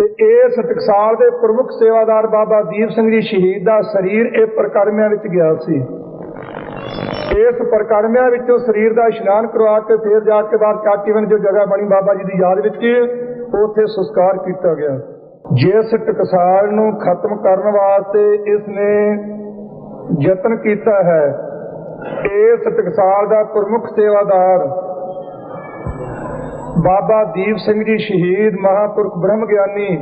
ਤੇ ਇਸ ਟਕਸਾਲ ਦੇ ਪ੍ਰਮੁੱਖ ਸੇਵਾਦਾਰ ਬਾਬਾ ਦੀਪ ਸਿੰਘ ਜੀ ਸ਼ਹੀਦ ਦਾ ਸਰੀਰ ਇਹ ਪ੍ਰਕਰਮਿਆਂ ਵਿੱਚ ਗਿਆ ਸੀ। ਇਸ ਪ੍ਰਕਰਮਿਆਂ ਵਿੱਚੋਂ ਸਰੀਰ ਦਾ ਇਸ਼ਨਾਨ ਕਰਵਾ ਕੇ ਫਿਰ ਜਾ ਕੇ ਬਾਅਦ ਚਾਟੀਵਨ ਜੋ ਜਗ੍ਹਾ ਬਣੀ ਬਾਬਾ ਜੀ ਦੀ ਯਾਦ ਵਿੱਚ ਉੱਥੇ ਸੰਸਕਾਰ ਕੀਤਾ ਗਿਆ। ਜਿਸ ਟਕਸਾਲ ਨੂੰ ਖਤਮ ਕਰਨ ਵਾਸਤੇ ਇਸ ਨੇ ਯਤਨ ਕੀਤਾ ਹੈ ਇਸ ਟਕਸਾਲ ਦਾ ਪ੍ਰਮੁੱਖ ਸੇਵਾਦਾਰ ਬਾਬਾ ਦੀਪ ਸਿੰਘ ਜੀ ਸ਼ਹੀਦ ਮਹਾਪੁਰਖ ਬ੍ਰਹਮ ਗਿਆਨੀ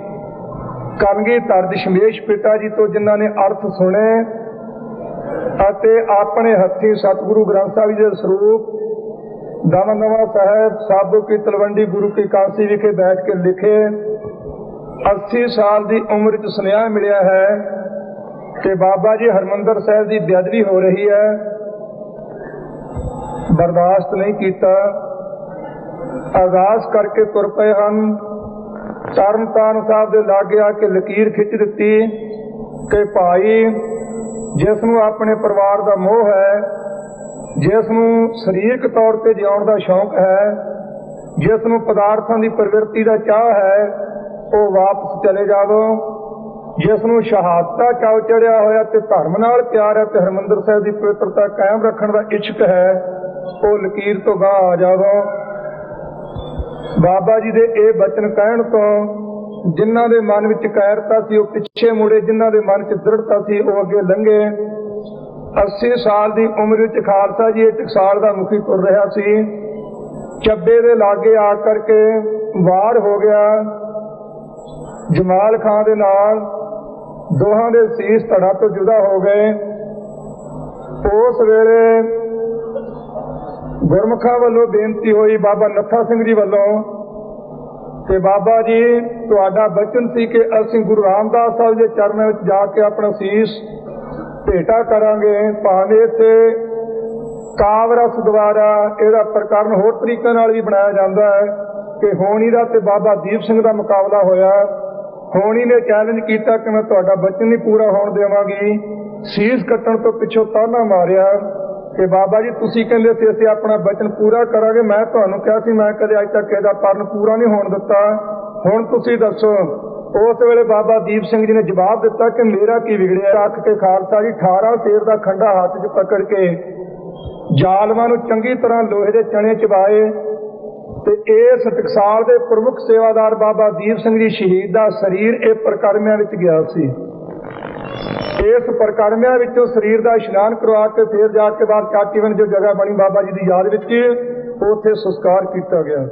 ਕਲਗੀ ਧਰ ਦਸ਼ਮੇਸ਼ ਪਿਤਾ ਜੀ ਤੋਂ, ਜਿਨ੍ਹਾਂ ਨੇ ਅਰਥ ਸੁਣੇ ਅਤੇ ਆਪਣੇ ਹੱਥੀ ਸਤਿਗੁਰੂ ਗ੍ਰੰਥ ਸਾਹਿਬ ਜੀ ਦੇ ਸਰੂਪ ਦਮਨਵਾ ਸਾਹਿਬ, ਸਾਬੋ ਕੀ ਤਲਵੰਡੀ, ਗੁਰੂ ਕੀ ਕਾਂਸੀ ਵਿਖੇ ਬੈਠ ਕੇ ਲਿਖੇ। 80 ਸਾਲ ਦੀ ਉਮਰ ਵਿੱਚ ਸੁਨੇਹਾ ਮਿਲਿਆ ਹੈ ਕਿ ਬਾਬਾ ਜੀ ਹਰਮੰਦਰ ਸਾਹਿਬ ਦੀ ਬੇਅਦਬੀ ਹੋ ਰਹੀ ਹੈ। ਬਰਦਾਸ਼ਤ ਨਹੀਂ ਕੀਤਾ। ਆਗਾਜ਼ ਕਰਕੇ ਤੁਰ ਪਏ ਹਨ। ਤਰਨਤਾਰਨ ਸਾਹਿਬ ਦੇ ਲਾਗੇ ਆ ਕੇ ਲਕੀਰ ਖਿੱਚ ਦਿੱਤੀ ਕਿ ਭਾਈ ਜਿਸ ਨੂੰ ਆਪਣੇ ਪਰਿਵਾਰ ਦਾ ਮੋਹ ਹੈ ਜਿਸ ਨੂੰ ਸਰੀਰਕ ਤੌਰ ਤੇ ਜਿਉਣ ਦਾ ਸ਼ੌਂਕ ਹੈ ਜਿਸ ਨੂੰ ਪਦਾਰਥਾਂ ਦੀ ਪ੍ਰਵਿਰਤੀ ਦਾ ਚਾਹ ਹੈ, ਉਹ ਵਾਪਸ ਚਲੇ ਜਾਵੋ। ਜਿਸ ਨੂੰ ਸ਼ਹਾਦਤਾ ਚਾਉ ਚੜਿਆ ਹੋਇਆ ਤੇ ਧਰਮ ਨਾਲ ਪਿਆਰ ਹੈ ਤੇ ਹਰਮੰਦਰ ਸਾਹਿਬ ਦੀ ਪਵਿੱਤਰਤਾ ਕਾਇਮ ਰੱਖਣ ਦਾ ਇੱਛਕ ਹੈ, ਉਹ ਲਕੀਰ ਤੋਂ ਗਾਹ ਆ ਜਾਵੋ। ਬਾਬਾ ਜੀ ਦੇ ਇਹ ਬਚਨ ਕਹਿਣ ਤੋਂ ਜਿਨ੍ਹਾਂ ਦੇ ਮਨ ਵਿੱਚ ਕਾਇਰਤਾ ਸੀ, ਉਹ ਪਿੱਛੇ ਮੁੜੇ, ਜਿਨ੍ਹਾਂ ਦੇ ਮਨ 'ਚ ਦ੍ਰਿੜਤਾ ਸੀ, ਉਹ ਅੱਗੇ ਲੰਘੇ। 80 ਸਾਲ ਦੀ ਉਮਰ ਵਿੱਚ ਖਾਲਸਾ ਜੀ ਇਹ ਟਕਸਾਲ ਦਾ ਮੁਖੀ ਤੁਰ ਰਿਹਾ ਸੀ। ਚੱਬੇ ਦੇ ਲਾਗੇ ਆ ਕਰਕੇ ਵਾਰ ਹੋ ਗਿਆ। ਜਮਾਲ ਖਾਨ ਦੇ ਨਾਲ ਦੋਹਾਂ ਦੇ ਸੀਸ ਧੜਾ ਤੋਂ ਜੁਦਾ ਹੋ ਗਏ। ਉਸ ਵੇਲੇ ਗੁਰਮੁਖਾਂ ਵੱਲੋਂ ਬੇਨਤੀ ਹੋਈ ਬਾਬਾ ਨੱਥਾ ਸਿੰਘ ਜੀ ਵੱਲੋਂ ਕਿ ਬਾਬਾ ਜੀ, ਤੁਹਾਡਾ ਬਚਨ ਸੀ ਕਿ ਅਸੀਂ ਗੁਰੂ ਰਾਮਦਾਸ ਸਾਹਿਬ ਦੇ ਚਰਨਾਂ ਵਿੱਚ ਜਾ ਕੇ ਆਪਣਾ ਸੀਸ ਭੇਟਾ ਕਰਾਂਗੇ। ਭਾਵੇਂ ਇੱਥੇ ਕਾਵਰਸ ਦੁਆਰਾ ਇਹਦਾ ਪ੍ਰਕਰਨ ਹੋਰ ਤਰੀਕੇ ਨਾਲ ਵੀ ਬਣਾਇਆ ਜਾਂਦਾ ਹੈ ਕਿ ਹੋਣੀ ਦਾ ਤੇ ਬਾਬਾ ਦੀਪ ਸਿੰਘ ਦਾ ਮੁਕਾਬਲਾ ਹੋਇਆ। ਹੋਣੀ ਨੇ ਚੈਲੰਜ ਕੀਤਾ ਕਿ ਮੈਂ ਤੁਹਾਡਾ ਬਚਨ ਨਹੀਂ ਪੂਰਾ ਹੋਣ ਦੇਵਾਂਗੀ। ਸੀਸ ਕੱਟਣ ਤੋਂ ਪਿੱਛੋਂ ਤਾਨਾ ਮਾਰਿਆ। ਕਿ ਬਾਬਾ ਜੀ, ਤੁਸੀਂ ਕਹਿੰਦੇ ਸੀ, ਅਸੀਂ ਆਪਣਾ ਵਚਨ ਪੂਰਾ ਕਰਾਂਗੇ। ਮੈਂ ਤੁਹਾਨੂੰ ਕਿਹਾ ਸੀ, ਮੈਂ ਕਦੇ ਅੱਜ ਤੱਕ ਇਹਦਾ ਪਰਨ ਪੂਰਾ ਨਹੀਂ ਹੋਣ ਦਿੱਤਾ। ਹੁਣ ਤੁਸੀਂ ਦੱਸੋ, ਉਸ ਵੇਲੇ ਬਾਬਾ ਦੀਪ ਸਿੰਘ ਜੀ ਨੇ ਜਵਾਬ ਦਿੱਤਾ ਕਿ ਮੇਰਾ ਕੀ ਵਿਗੜਿਆ? ਰੱਖ ਕੇ ਖਾਲਸਾ ਜੀ 18 ਸੇਰ ਦਾ ਖੰਡਾ ਹੱਥ 'ਚ ਪਕੜ ਕੇ ਜ਼ਾਲਮਾਂ ਨੂੰ ਚੰਗੀ ਤਰ੍ਹਾਂ ਲੋਹੇ ਦੇ ਚਣੇ ਚਵਾਏ ਤੇ ਇਸ ਟਕਸਾਲ ਦੇ ਪ੍ਰਮੁੱਖ ਸੇਵਾਦਾਰ ਬਾਬਾ ਦੀਪ ਸਿੰਘ ਜੀ ਸ਼ਹੀਦ ਦਾ ਸਰੀਰ ਇਹ ਪ੍ਰਕਰਮਿਆਂ ਵਿੱਚ ਗਿਆ ਸੀ। ਇਸ ਪ੍ਰਕਰਮਿਆਂ ਵਿੱਚੋਂ ਸਰੀਰ ਦਾ ਇਸ਼ਨਾਨ ਕਰਵਾ ਕੇ ਫਿਰ ਜਾ ਕੇ ਬਾਅਦ ਚਾਟੀਵਨ ਜੋ ਜਗ੍ਹਾ ਬਣੀ ਬਾਬਾ ਜੀ ਦੀ ਯਾਦ ਵਿੱਚ ਕੀ ਉੱਥੇ ਸੰਸਕਾਰ ਕੀਤਾ ਗਿਆ।